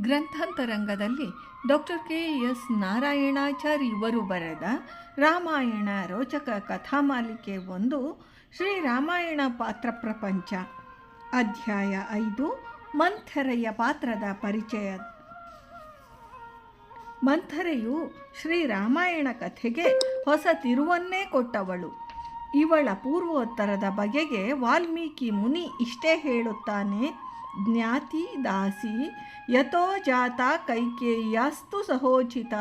ಗ್ರಂಥಾಂತರಂಗದಲ್ಲಿ doctor K S Narayanachar ಇವರು ಬರೆದ ರಾಮಾಯಣ ರೋಚಕ ಕಥಾಮಾಲಿಕೆ ಒಂದು ಶ್ರೀ ರಾಮಾಯಣ ಪಾತ್ರ ಪ್ರಪಂಚ. ಅಧ್ಯಾಯ ಐದು, ಮಂಥರೆಯ ಪಾತ್ರದ ಪರಿಚಯ. ಮಂಥರೆಯು ಶ್ರೀರಾಮಾಯಣ ಕಥೆಗೆ ಹೊಸ ತಿರುವನ್ನೇ ಕೊಟ್ಟವಳು. ಇವಳ ಪೂರ್ವೋತ್ತರದ ಬಗೆಗೆ ವಾಲ್ಮೀಕಿ ಮುನಿ ಇಷ್ಟೇ ಹೇಳುತ್ತಾನೆ. ಜ್ಞಾತಿ ದಾಸಿ ಯಥೋ ಜಾತ ಕೈಕೇಯಸ್ತು ಸಹೋಚಿತ.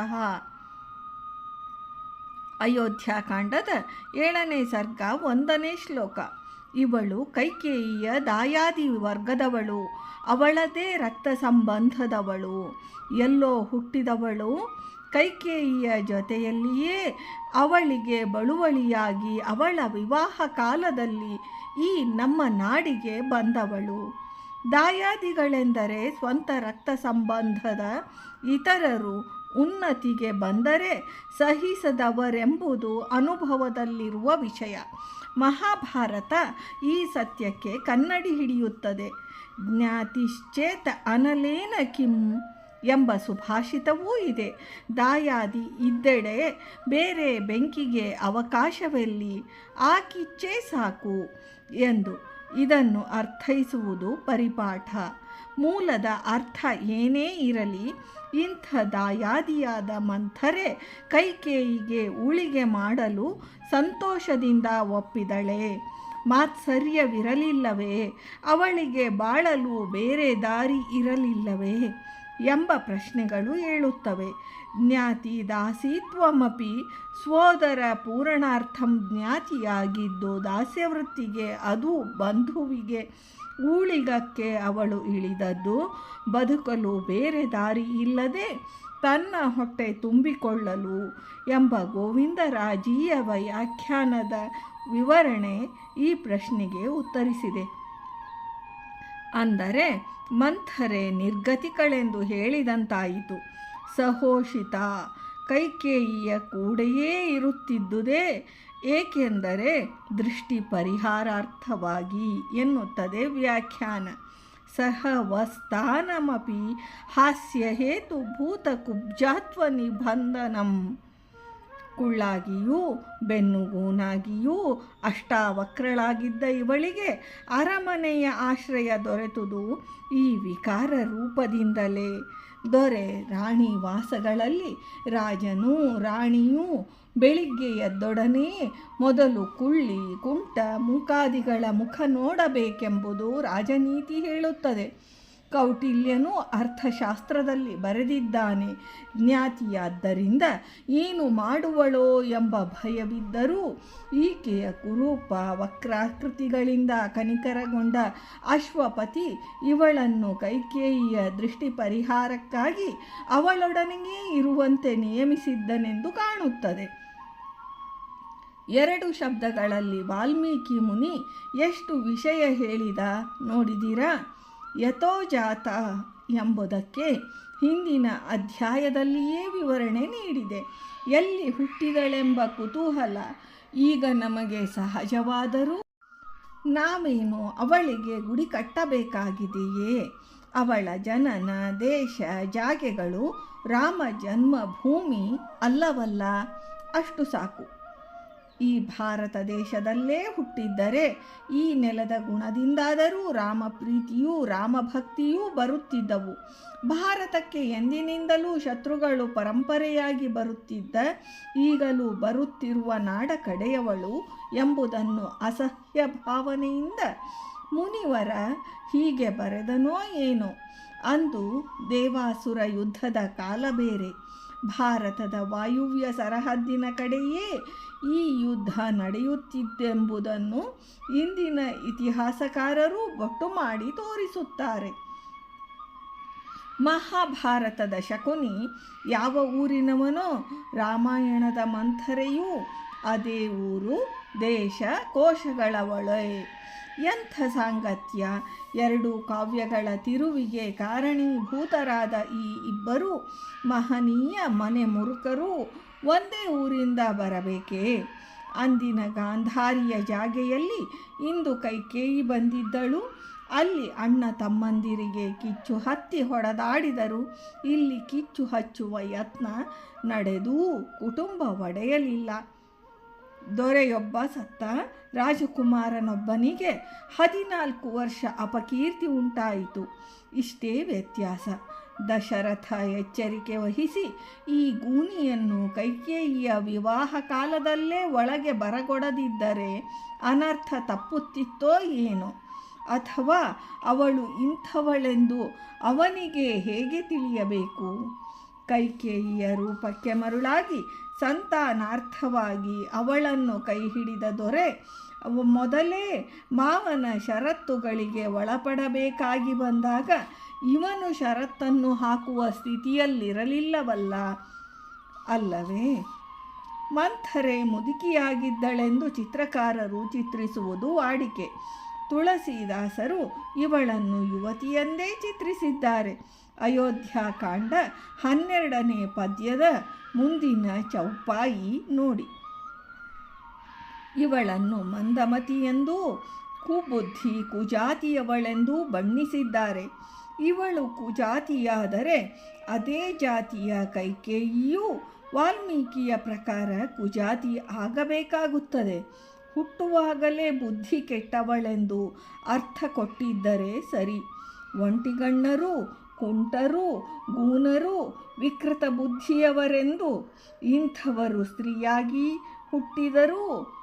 ಅಯೋಧ್ಯಾಕಾಂಡದ ಏಳನೇ ಸರ್ಗ ಒಂದನೇ ಶ್ಲೋಕ. ಇವಳು ಕೈಕೇಯಿಯ ದಾಯಾದಿ ವರ್ಗದವಳು, ಅವಳದೇ ರಕ್ತ ಸಂಬಂಧದವಳು. ಎಲ್ಲೋ ಹುಟ್ಟಿದವಳು ಕೈಕೇಯಿಯ ಜೊತೆಯಲ್ಲಿಯೇ ಅವಳಿಗೆ ಬಳುವಳಿಯಾಗಿ ಅವಳ ವಿವಾಹ ಕಾಲದಲ್ಲಿ ಈ ನಮ್ಮ ನಾಡಿಗೆ ಬಂದವಳು. ದಾಯಾದಿಗಳೆಂದರೆ ಸ್ವಂತ ರಕ್ತ ಸಂಬಂಧದ ಇತರರು ಉನ್ನತಿಗೆ ಬಂದರೆ ಸಹಿಸದವರೆಂಬುದು ಅನುಭವದಲ್ಲಿರುವ ವಿಷಯ. ಮಹಾಭಾರತ ಈ ಸತ್ಯಕ್ಕೆ ಕನ್ನಡಿ ಹಿಡಿಯುತ್ತದೆ. ಜ್ಞಾತಿಶ್ಚೇತ ಅನಲೇನ ಕಿಂ ಎಂಬ ಸುಭಾಷಿತವೂ ಇದೆ. ದಾಯಾದಿ ಇದ್ದೆಡೆ ಬೇರೆ ಬೆಂಕಿಗೆ ಅವಕಾಶವೆಲ್ಲಿ? ಆ ಕಿಚ್ಚೇ ಸಾಕು ಎಂದು ಇದನ್ನು ಅರ್ಥೈಸುವುದು ಪರಿಪಾಠ. ಮೂಲದ ಅರ್ಥ ಏನೇ ಇರಲಿ, ಇಂಥ ದಾಯಾದಿಯಾದ ಮಂಥರೆ ಕೈಕೇಯಿಗೆ ಉಳಿಗೆ ಮಾಡಲು ಸಂತೋಷದಿಂದ ಒಪ್ಪಿದಳೆ. ಮಾತ್ಸರ್ಯವಿರಲಿಲ್ಲವೇ ಅವಳಿಗೆ ಬಾಳಲು ಬೇರೆ ದಾರಿ ಇರಲಿಲ್ಲವೇ? ಎಂಬ ಪ್ರಶ್ನೆಗಳು ಏಳುತ್ತವೆ. ಜ್ಞಾತಿ ದಾಸಿತ್ವಮಪಿ ಸೋದರ ಪೂರಣಾರ್ಥಂ ಜ್ಞಾತಿಯಾಗಿದ್ದು ದಾಸ್ಯವೃತ್ತಿಗೆ ಅದು ಬಂಧುವಿಗೆ ಊಳಿಗಕ್ಕೆ ಅವಳು ಇಳಿದದ್ದು. ಬದುಕಲು ಬೇರೆ ದಾರಿ ಇಲ್ಲದೆ ತನ್ನ ಹೊಟ್ಟೆ ತುಂಬಿಕೊಳ್ಳಲು ಎಂಬ ಗೋವಿಂದರಾಜೀಯ ವ್ಯಾಖ್ಯಾನದ ವಿವರಣೆ ಈ ಪ್ರಶ್ನೆಗೆ ಉತ್ತರಿಸಿದೆ. ಅಂದರೆ ಮಂಥರೆ ನಿರ್ಗತಿಕಳೆಂದು ಹೇಳಿದಂತಾಯಿತು. ಸಹೋಷಿತ. ಕೈಕೇಯಿಯ ಕೂಡೆಯೇ ಇರುತ್ತಿದ್ದುದೇ ಏಕೆಂದರೆ ದೃಷ್ಟಿ ಪರಿಹಾರಾರ್ಥವಾಗಿ ಎನ್ನುತ್ತದೆ ವ್ಯಾಖ್ಯಾನ. ಸಹವಸ್ಥಾನಮಪಿ ಹಾಸ್ಯ ಹೇತು ಭೂತಕುಬ್ಜಾತ್ವ ನಿಬಂಧನಂ ಕುಳ್ಳಾಗಿಯೂ ಬೆನ್ನುಗೂನಾಗಿಯೂ ಅಷ್ಟಾವಕ್ರಳಾಗಿದ್ದ ಇವಳಿಗೆ ಅರಮನೆಯ ಆಶ್ರಯ ದೊರೆತುದು ಈ ವಿಕಾರ ರೂಪದಿಂದಲೇ. ದೊರೆ ರಾಣಿ ವಾಸಗಳಲ್ಲಿ ರಾಜನೂ ರಾಣಿಯೂ ಬೆಳಿಗ್ಗೆ ಎದ್ದೊಡನೆ ಮೊದಲು ಕುಳ್ಳಿ ಕುಂಟ ಮೂಕಾದಿಗಳ ಮುಖ ನೋಡಬೇಕೆಂಬುದು ರಾಜನೀತಿ ಹೇಳುತ್ತದೆ. ಕೌಟಿಲ್ಯನು ಅರ್ಥಶಾಸ್ತ್ರದಲ್ಲಿ ಬರೆದಿದ್ದಾನೆ. ಜ್ಞಾತಿಯಾದ್ದರಿಂದ ಏನು ಮಾಡುವಳೋ ಎಂಬ ಭಯವಿದ್ದರೂ ಈಕೆಯ ಕುರೂಪ ವಕ್ರಾಕೃತಿಗಳಿಂದ ಕನಿಕರಗೊಂಡ ಅಶ್ವಪತಿ ಇವಳನ್ನು ಕೈಕೇಯಿಯ ದೃಷ್ಟಿ ಪರಿಹಾರಕ್ಕಾಗಿ ಅವಳೊಡನೆಯೇ ಇರುವಂತೆ ನಿಯಮಿಸಿದ್ದನೆಂದು ಕಾಣುತ್ತದೆ. ಎರಡು ಶಬ್ದಗಳಲ್ಲಿ ವಾಲ್ಮೀಕಿ ಮುನಿ ಎಷ್ಟು ವಿಷಯ ಹೇಳಿದ ನೋಡಿದಿರಾ? ಯಥೋಜಾತ ಎಂಬುದಕ್ಕೆ ಹಿಂದಿನ ಅಧ್ಯಾಯದಲ್ಲಿಯೇ ವಿವರಣೆ ನೀಡಿದೆ. ಎಲ್ಲಿ ಹುಟ್ಟಿದಳೆಂಬ ಕುತೂಹಲ ಈಗ ನಮಗೆ ಸಹಜವಾದರೂ ನಾವೇನು ಅವಳಿಗೆ ಗುಡಿ ಕಟ್ಟಬೇಕಾಗಿದೆಯೇ? ಅವಳ ಜನನ, ದೇಶ, ಜಾಗೆಗಳು, ರಾಮ ಜನ್ಮಭೂಮಿ ಅಲ್ಲವಲ್ಲ? ಅಷ್ಟು ಸಾಕು. ಈ ಭಾರತ ದೇಶದಲ್ಲೇ ಹುಟ್ಟಿದ್ದರೆ ಈ ನೆಲದ ಗುಣದಿಂದಾದರೂ ರಾಮ ಪ್ರೀತಿಯೂ ರಾಮಭಕ್ತಿಯೂ ಬರುತ್ತಿದ್ದವು. ಭಾರತಕ್ಕೆ ಎಂದಿನಿಂದಲೂ ಶತ್ರುಗಳು ಪರಂಪರೆಯಾಗಿ ಬರುತ್ತಿದ್ದ, ಈಗಲೂ ಬರುತ್ತಿರುವ ನಾಡ ಕಡೆಯವಳು ಎಂಬುದನ್ನು ಅಸಹ್ಯ ಭಾವನೆಯಿಂದ ಮುನಿವರ ಹೀಗೆ ಬರೆದನೋ ಏನೋ. ಅಂದು ದೇವಾಸುರ ಯುದ್ಧದ ಕಾಲ ಬೇರೆ. ಭಾರತದ ವಾಯುವ್ಯ ಸರಹದ್ದಿನ ಕಡೆಯೇ ಈ ಯುದ್ಧ ನಡೆಯುತ್ತಿದ್ದೆಂಬುದನ್ನು ಇಂದಿನ ಇತಿಹಾಸಕಾರರು ಒಟ್ಟು ಮಾಡಿ ತೋರಿಸುತ್ತಾರೆ. ಮಹಾಭಾರತದ ಶಕುನಿ ಯಾವ ಊರಿನವನೋ ರಾಮಾಯಣದ ಮಂಥರೆಯೂ ಅದೇ ಊರು ದೇಶ ಕೋಶಗಳವಳೆ. ಎಂಥ ಸಾಂಗತ್ಯ! ಎರಡು ಕಾವ್ಯಗಳ ತಿರುವಿಗೆ ಕಾರಣೀಭೂತರಾದ ಈ ಇಬ್ಬರು ಮಹನೀಯ ಮನೆ ಮುರುಕರು ಒಂದೇ ಊರಿಂದ ಬರಬೇಕೇ? ಅಂದಿನ ಗಾಂಧಾರಿಯ ಜಾಗೆಯಲ್ಲಿ ಇಂದು ಕೈಕೇಯಿ ಬಂದಿದ್ದಳು. ಅಲ್ಲಿ ಅಣ್ಣ ತಮ್ಮಂದಿರಿಗೆ ಕಿಚ್ಚು ಹತ್ತಿ ಹೊಡೆದಾಡಿದರು. ಇಲ್ಲಿ ಕಿಚ್ಚು ಹಚ್ಚುವ ಯತ್ನ ನಡೆದೂ ಕುಟುಂಬ ಒಡೆಯಲಿಲ್ಲ. ದೊರೆಯೊಬ್ಬ ಸತ್ತ ರಾಜಕುಮಾರನೊಬ್ಬನಿಗೆ ಹದಿನಾಲ್ಕು ವರ್ಷ ಅಪಕೀರ್ತಿ ಉಂಟಾಯಿತು. ಇಷ್ಟೇ ವ್ಯತ್ಯಾಸ. ದಶರಥ ಎಚ್ಚರಿಕೆ ವಹಿಸಿ ಈ ಗೂನಿಯನ್ನು ಕೈಕೇಯಿಯ ವಿವಾಹ ಕಾಲದಲ್ಲೇ ಒಳಗೆ ಬರಗೊಡದಿದ್ದರೆ ಅನರ್ಥ ತಪ್ಪುತ್ತಿತ್ತೋ ಏನೋ? ಅಥವಾ ಅವಳು ಇಂಥವಳೆಂದು ಅವನಿಗೆ ಹೇಗೆ ತಿಳಿಯಬೇಕು? ಕೈಕೇಯಿಯ ರೂಪಕ್ಕೆ ಮರುಳಾಗಿ ಸಂತಾನಾರ್ಥವಾಗಿ ಅವಳನ್ನು ಕೈ ಹಿಡಿದ ದೊರೆ ಮೊದಲೇ ಮಾವನ ಷರತ್ತುಗಳಿಗೆ ಒಳಪಡಬೇಕಾಗಿ ಬಂದಾಗ ಇವನು ಷರತ್ತನ್ನು ಹಾಕುವ ಸ್ಥಿತಿಯಲ್ಲಿರಲಿಲ್ಲವಲ್ಲ? ಅಲ್ಲವೇ? ಮಂಥರೆ ಮುದುಕಿಯಾಗಿದ್ದಳೆಂದು ಚಿತ್ರಕಾರರು ಚಿತ್ರಿಸುವುದು ವಾಡಿಕೆ. ತುಳಸಿದಾಸರು ಇವಳನ್ನು ಯುವತಿಯೆಂದೇ ಚಿತ್ರಿಸಿದ್ದಾರೆ. ಅಯೋಧ್ಯಾಕಾಂಡ ಹನ್ನೆರಡನೇ ಪದ್ಯದ ಮುಂದಿನ ಚೌಪಾಯಿ ನೋಡಿ. ಇವಳನ್ನು ಮಂದಮತಿಯೆಂದೂ, ಕುಬುದ್ಧಿ ಕುಜಾತಿಯವಳೆಂದೂ ಬಣ್ಣಿಸಿದ್ದಾರೆ. ಇವಳು ಕುಜಾತಿಯಾದರೆ ಅದೇ ಜಾತಿಯ ಕೈಕೇಯಿಯು ವಾಲ್ಮೀಕಿಯ ಪ್ರಕಾರ ಕುಜಾತಿ ಆಗಬೇಕಾಗುತ್ತದೆ. ಹುಟ್ಟುವಾಗಲೇ ಬುದ್ಧಿ ಕೆಟ್ಟವಳೆಂದು ಅರ್ಥ ಕೊಟ್ಟಿದ್ದರೆ ಸರಿ. ಒಂಟಿಗಣ್ಣರು, ಕುಂಟರು, ಗೂನರು ವಿಕೃತ ಬುದ್ಧಿಯವರೆಂದು ಇಂಥವರು ಸ್ತ್ರೀಯಾಗಿ ಹುಟ್ಟಿದರೂ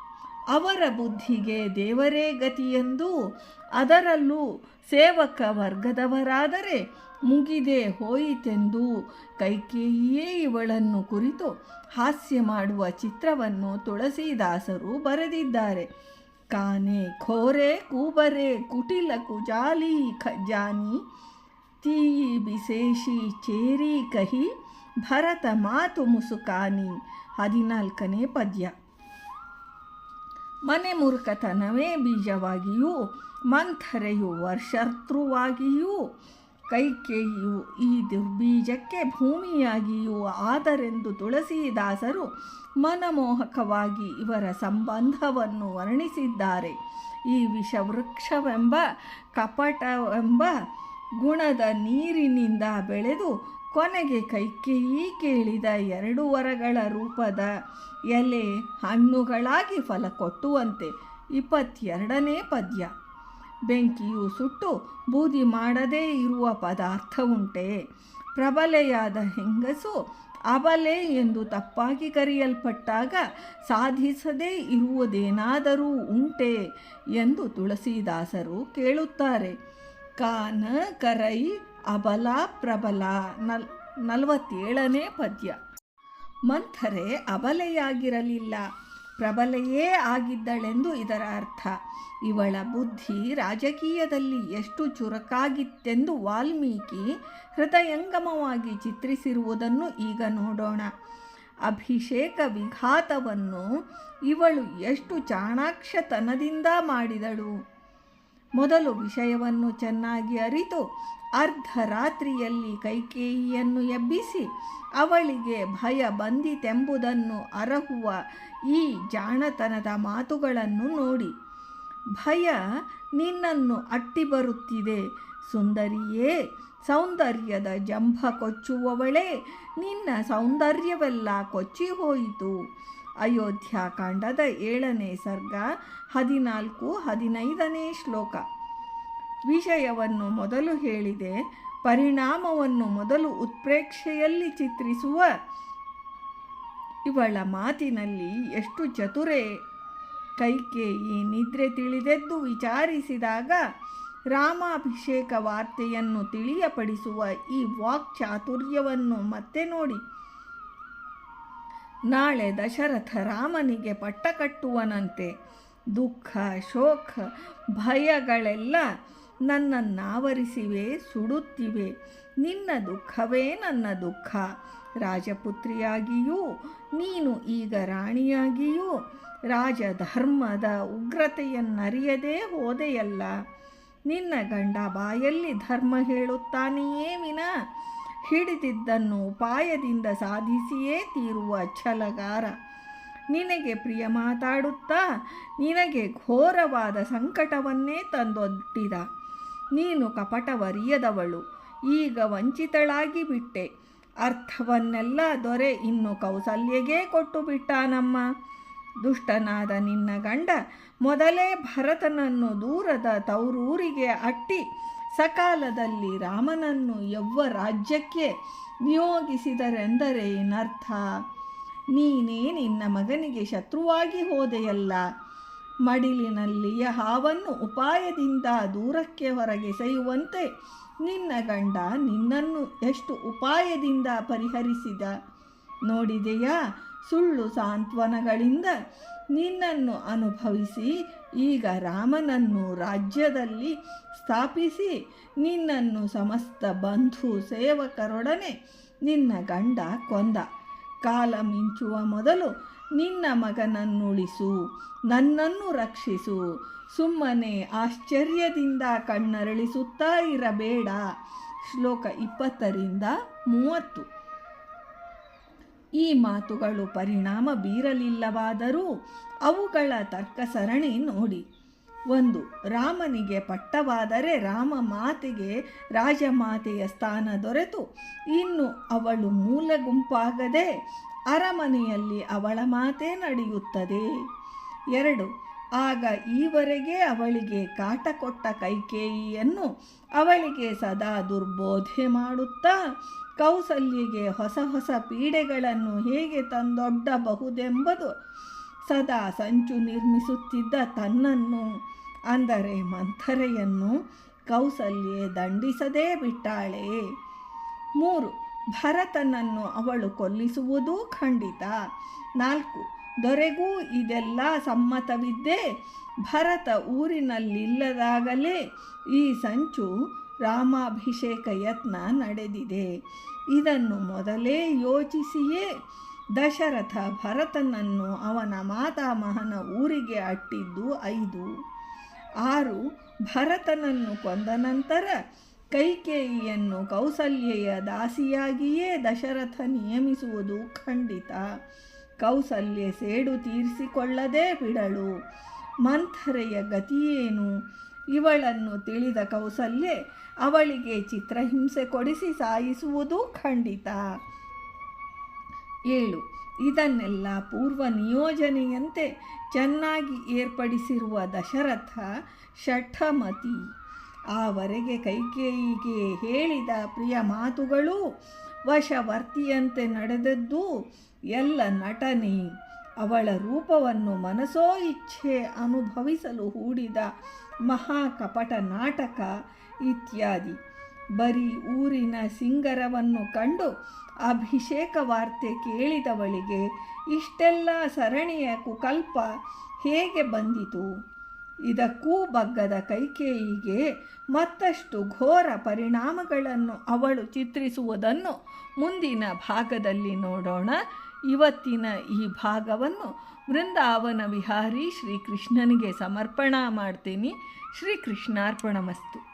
ಅವರ ಬುದ್ಧಿಗೆ ದೇವರೇ ಗತಿಯೆಂದು ಅದರಲ್ಲೂ ಸೇವಕ ವರ್ಗದವರಾದರೆ ಮುಗಿದೆ ಹೋಯಿತೆಂದು ಕೈಕೇಯಿಯೇ ಇವಳನ್ನು ಕುರಿತು ಹಾಸ್ಯ ಮಾಡುವ ಚಿತ್ರವನ್ನು ತುಳಸಿದಾಸರು ಬರೆದಿದ್ದಾರೆ. ಕಾನೆ ಖೋರೆ ಕೂಬರೆ ಕುಟಿಲ ಕುಜಾಲಿ ಖಜಾನಿ ತೀ ಬಿಸೇಷಿ ಚೇರಿ ಕಹಿ, ಭರತ ಮಾತು ಮುಸುಕಾನಿ, ಹದಿನಾಲ್ಕನೇ ಪದ್ಯ. ಮನೆ ಮುರುಕತನವೇ ಬೀಜವಾಗಿಯೂ, ಮಂಥರೆಯು ವರ್ಷರ್ತೃವಾಗಿಯೂ, ಕೈಕೇಯಿಯು ಈ ದುರ್ಬೀಜಕ್ಕೆ ಭೂಮಿಯಾಗಿಯೂ ಆದರೆಂದು ತುಳಸಿದಾಸರು ಮನಮೋಹಕವಾಗಿ ಇವರ ಸಂಬಂಧವನ್ನು ವರ್ಣಿಸಿದ್ದಾರೆ. ಈ ವಿಷವೃಕ್ಷವೆಂಬ, ಕಪಟವೆಂಬ ಗುಣದ ನೀರಿನಿಂದ ಬೆಳೆದು ಕೊನೆಗೆ ಕೈಕೇಯಿ ಕೇಳಿದ ಎರಡು ವರಗಳ ರೂಪದ ಎಲೆ ಹಣ್ಣುಗಳಾಗಿ ಫಲ ಕೊಟ್ಟುವಂತೆ ಇಪ್ಪತ್ತೆರಡನೇ ಪದ್ಯ. ಬೆಂಕಿಯು ಸುಟ್ಟು ಬೂದಿ ಮಾಡದೇ ಇರುವ ಪದಾರ್ಥ ಉಂಟೆ ಪ್ರಬಲೆಯಾದ ಹೆಂಗಸು ಅಬಲೆ ಎಂದು ತಪ್ಪಾಗಿ ಕರೆಯಲ್ಪಟ್ಟಾಗ ಸಾಧಿಸದೇ ಇರುವುದೇನಾದರೂ ಉಂಟೆ ಎಂದು ತುಳಸಿದಾಸರು ಕೇಳುತ್ತಾರೆ. ಕಾನ, ಕರೈ ಅಬಲ ಪ್ರಬಲ ನಲ್, ನಲವತ್ತೇಳನೇ ಪದ್ಯ. ಮಂಥರೆ ಅಬಲೆಯಾಗಿರಲಿಲ್ಲ. ಪ್ರಬಲೆಯೇ ಆಗಿದ್ದಳೆಂದು ಇದರ ಅರ್ಥ. ಇವಳ ಬುದ್ಧಿ ರಾಜಕೀಯದಲ್ಲಿ ಎಷ್ಟು ಚುರುಕಾಗಿತ್ತೆಂದು ವಾಲ್ಮೀಕಿ ಹೃದಯಂಗಮವಾಗಿ ಚಿತ್ರಿಸಿರುವುದನ್ನು ಈಗ ನೋಡೋಣ. ಅಭಿಷೇಕ ವಿಘಾತವನ್ನು ಇವಳು ಎಷ್ಟು ಚಾಣಾಕ್ಷತನದಿಂದ ಮಾಡಿದಳು. ಮೊದಲು ವಿಷಯವನ್ನು ಚೆನ್ನಾಗಿ ಅರಿತು ಅರ್ಧರಾತ್ರಿಯಲ್ಲಿ ಕೈಕೇಯಿಯನ್ನು ಎಬ್ಬಿಸಿ ಅವಳಿಗೆ ಭಯ ಬಂದಿತೆಂಬುದನ್ನು ಅರಹುವ ಈ ಜಾಣತನದ ಮಾತುಗಳನ್ನು ನೋಡಿ. ಭಯ ನಿನ್ನನ್ನು ಅಟ್ಟಿ ಬರುತ್ತಿದೆ. ಸುಂದರಿಯೇ, ಸೌಂದರ್ಯದ ಜಂಭ ಕೊಚ್ಚುವವಳೇ, ನಿನ್ನ ಸೌಂದರ್ಯವೆಲ್ಲ ಕೊಚ್ಚಿ ಹೋಯಿತು ಅಯೋಧ್ಯಾಕಾಂಡದ ಏಳನೇ ಸರ್ಗ, ಹದಿನಾಲ್ಕು, ಹದಿನೈದನೇ ಶ್ಲೋಕ. ವಿಷಯವನ್ನು ಮೊದಲು ಹೇಳಿದೆ, ಪರಿಣಾಮವನ್ನು ಮೊದಲು ಉತ್ಪ್ರೇಕ್ಷೆಯಲ್ಲಿ ಚಿತ್ರಿಸುವ ಇವಳ ಮಾತಿನಲ್ಲಿ ಎಷ್ಟು ಚತುರೆ. ಈ ನಿದ್ರೆ ತಿಳಿದೆದ್ದು ವಿಚಾರಿಸಿದಾಗ ರಾಮಾಭಿಷೇಕ ವಾರ್ತೆಯನ್ನು ತಿಳಿಯಪಡಿಸುವ ಈ ವಾಕ್ ಚಾತುರ್ಯವನ್ನು ಮತ್ತೆ ನೋಡಿ. ನಾಳೆ ದಶರಥ ರಾಮನಿಗೆ ಪಟ್ಟ ಕಟ್ಟುವನಂತೆ. ದುಃಖ, ಶೋಕ, ಭಯಗಳೆಲ್ಲ ನನ್ನನ್ನಾವರಿಸಿವೆ ಸುಡುತ್ತಿವೆ. ನಿನ್ನ ದುಃಖವೇ ನನ್ನ ದುಃಖ. ರಾಜಪುತ್ರಿಯಾಗಿಯೂ, ನೀನು ಈಗ ರಾಣಿಯಾಗಿಯೂ, ರಾಜಧರ್ಮದ ಉಗ್ರತೆಯನ್ನರಿಯದೇ ಹೋದೆಯಲ್ಲ. ನಿನ್ನ ಗಂಡ ಬಾಯಲ್ಲಿ ಧರ್ಮ ಹೇಳುತ್ತಾನೆಯೇ ವಿನ? ಹಿಡಿದಿದ್ದನ್ನು ಉಪಾಯದಿಂದ ಸಾಧಿಸಿಯೇ ತೀರುವ ಛಲಗಾರ. ನಿನಗೆ ಪ್ರಿಯ ಮಾತಾಡುತ್ತಾ, ನಿನಗೆ ಘೋರವಾದ ಸಂಕಟವನ್ನೇ ತಂದೊಡ್ಡಿದ. ನೀನು ಕಪಟವರಿಯದವಳು. ಈಗ ವಂಚಿತಳಾಗಿ ಬಿಟ್ಟೆ ಅರ್ಥವನ್ನೆಲ್ಲ ದೊರೆ ಇನ್ನು ಕೌಸಲ್ಯಗೇ ಕೊಟ್ಟು ಬಿಟ್ಟಾನಮ್ಮ ದುಷ್ಟನಾದ ನಿನ್ನ ಗಂಡ ಮೊದಲೇ ಭರತನನ್ನು ದೂರದ ತೌರೂರಿಗೆ ಅಟ್ಟಿ ಸಕಾಲದಲ್ಲಿ ರಾಮನನ್ನು ಯವ್ವ ರಾಜ್ಯಕ್ಕೆ ನಿಯೋಗಿಸಿದರೆಂದರೆ ಏನರ್ಥ? ನೀನೇ ನಿನ್ನ ಮಗನಿಗೆ ಶತ್ರುವಾಗಿ ಹೋದೆಯಲ್ಲ. ಮಡಿಲಿನಲ್ಲಿಯ ಹಾವನ್ನು ಉಪಾಯದಿಂದ ದೂರಕ್ಕೆ ಹೊರಗೆಸೆಯುವಂತೆ ನಿನ್ನ ಗಂಡ ನಿನ್ನನ್ನು ಎಷ್ಟು ಉಪಾಯದಿಂದ ಪರಿಹರಿಸಿದ? ನೋಡಿದೆಯಾ, ಸುಳ್ಳು ಸಾಂತ್ವನಗಳಿಂದ ನಿನ್ನನ್ನು ಅನುಭವಿಸಿ, ಈಗ ರಾಮನನ್ನು ರಾಜ್ಯದಲ್ಲಿ ಸ್ಥಾಪಿಸಿ, ನಿನ್ನನ್ನು ಸಮಸ್ತ ಬಂಧು ಸೇವಕರೊಡನೆ ನಿನ್ನ ಗಂಡ ಕೊಂದ. ಕಾಲ ಮಿಂಚುವ ಮೊದಲು ನಿನ್ನ ಮಗನನ್ನುಳಿಸು, ನನ್ನನ್ನು ರಕ್ಷಿಸು. ಸುಮ್ಮನೆ ಆಶ್ಚರ್ಯದಿಂದ ಕಣ್ಣರಳಿಸುತ್ತಾ ಇರಬೇಡ. ಶ್ಲೋಕ ಇಪ್ಪತ್ತರಿಂದ ಮೂವತ್ತು. ಈ ಮಾತುಗಳು ಪರಿಣಾಮ ಬೀರಲಿಲ್ಲವಾದರೂ ಅವುಗಳ ತರ್ಕ ಸರಣಿ ನೋಡಿ. ಒಂದು, ರಾಮನಿಗೆ ಪಟ್ಟವಾದರೆ ರಾಮ ಮಾತೆಗೆ ರಾಜಮಾತೆಯ ಸ್ಥಾನ ದೊರೆತು. ಇನ್ನು ಅವಳು ಮೂಲ ಗುಂಪಾಗದೆ ಅರಮನೆಯಲ್ಲಿ ಅವಳ ಮಾತೇ ನಡೆಯುತ್ತದೆ. ಎರಡು, ಆಗ ಈವರೆಗೆ ಅವಳಿಗೆ ಕಾಟ ಕೊಟ್ಟ ಕೈಕೇಯಿಯನ್ನು ಅವಳಿಗೆ ಸದಾ ದುರ್ಬೋಧೆ ಮಾಡುತ್ತಾ, ಕೌಸಲ್ಯಗೆ ಹೊಸ ಹೊಸ ಪೀಡೆಗಳನ್ನು ಹೇಗೆ ತಂದೊಡ್ಡಬಹುದೆಂಬುದು ಸದಾ ಸಂಚು ನಿರ್ಮಿಸುತ್ತಿದ್ದ ತನ್ನನ್ನು, ಅಂದರೆ ಮಂಥರೆಯನ್ನು, ಕೌಸಲ್ಯೆ ದಂಡಿಸದೇ ಬಿಟ್ಟಾಳೆ. ಮೂರು ಭರತನನ್ನು ಅವಳು ಕೊಲ್ಲಿಸುವುದೂ ಖಂಡಿತ. ನಾಲ್ಕು, ದೊರೆಗೂ ಇದೆಲ್ಲ ಸಮ್ಮತವಿದ್ದೇ ಭರತ ಊರಿನಲ್ಲಿಲ್ಲದಾಗಲೇ ಈ ಸಂಚು ರಾಮಾಭಿಷೇಕ ಯತ್ನ ನಡೆದಿದೆ. ಇದನ್ನು ಮೊದಲೇ ಯೋಚಿಸಿಯೇ ದಶರಥ ಭರತನನ್ನು ಅವನ ಮಾತಾಮಹನ ಊರಿಗೆ ಅಟ್ಟಿದ್ದು ಐದು. ಆರು, ಭರತನನ್ನು ಕೊಂದ ನಂತರ ಕೈಕೇಯಿಯನ್ನು ಕೌಸಲ್ಯೆಯ ದಾಸಿಯಾಗಿಯೇ ದಶರಥ ನಿಯಮಿಸುವುದು ಖಂಡಿತ. ಕೌಸಲ್ಯ ಸೇಡು ತೀರಿಸಿಕೊಳ್ಳದೇ ಬಿಡಳು ಮಂಥರೆಯ ಗತಿಯೇನು? ಇವಳನ್ನು ತಿಳಿದ ಕೌಸಲ್ಯೆ, ಅವಳಿಗೆ ಚಿತ್ರಹಿಂಸೆ ಕೊಡಿಸಿ ಸಾಯಿಸುವುದು ಖಂಡಿತ. ಏಳು. ಇದನ್ನೆಲ್ಲ ಪೂರ್ವ ನಿಯೋಜನೆಯಂತೆ ಚೆನ್ನಾಗಿ ಏರ್ಪಡಿಸಿರುವ ದಶರಥ ಷಠಮತಿ. ಆವರೆಗೆ ಕೈಕೇಯಿಗೆ ಹೇಳಿದ ಪ್ರಿಯ ಮಾತುಗಳು ವಶವರ್ತಿಯಂತೆ ನಡೆದದ್ದು ಎಲ್ಲ ನಟನೆ. ಅವಳ ರೂಪವನ್ನು ಮನಸೋ ಇಚ್ಛೆ ಅನುಭವಿಸಲು ಹೂಡಿದ ಮಹಾಕಪಟ ನಾಟಕ ಇತ್ಯಾದಿ. ಬರೀ ಊರಿನ ಸಿಂಗರವನ್ನು ಕಂಡು ಅಭಿಷೇಕ ವಾರ್ತೆ ಕೇಳಿದವಳಿಗೆ ಇಷ್ಟೆಲ್ಲ ಸರಣಿಯ ಕುಕಲ್ಪ ಹೇಗೆ ಬಂದಿತು? ಇದಕ್ಕೂ ಬಗ್ಗದ ಕೈಕೇಯಿಗೆ ಮತ್ತಷ್ಟು ಘೋರ ಪರಿಣಾಮಗಳನ್ನು ಅವಳು ಚಿತ್ರಿಸುವುದನ್ನು ಮುಂದಿನ ಭಾಗದಲ್ಲಿ ನೋಡೋಣ. ಇವತ್ತಿನ ಈ ಭಾಗವನ್ನು ವೃಂದಾವನ ವಿಹಾರಿ ಶ್ರೀಕೃಷ್ಣನಿಗೆ ಸಮರ್ಪಣಾ ಮಾಡ್ತೀನಿ. ಶ್ರೀಕೃಷ್ಣಾರ್ಪಣಮಸ್ತು.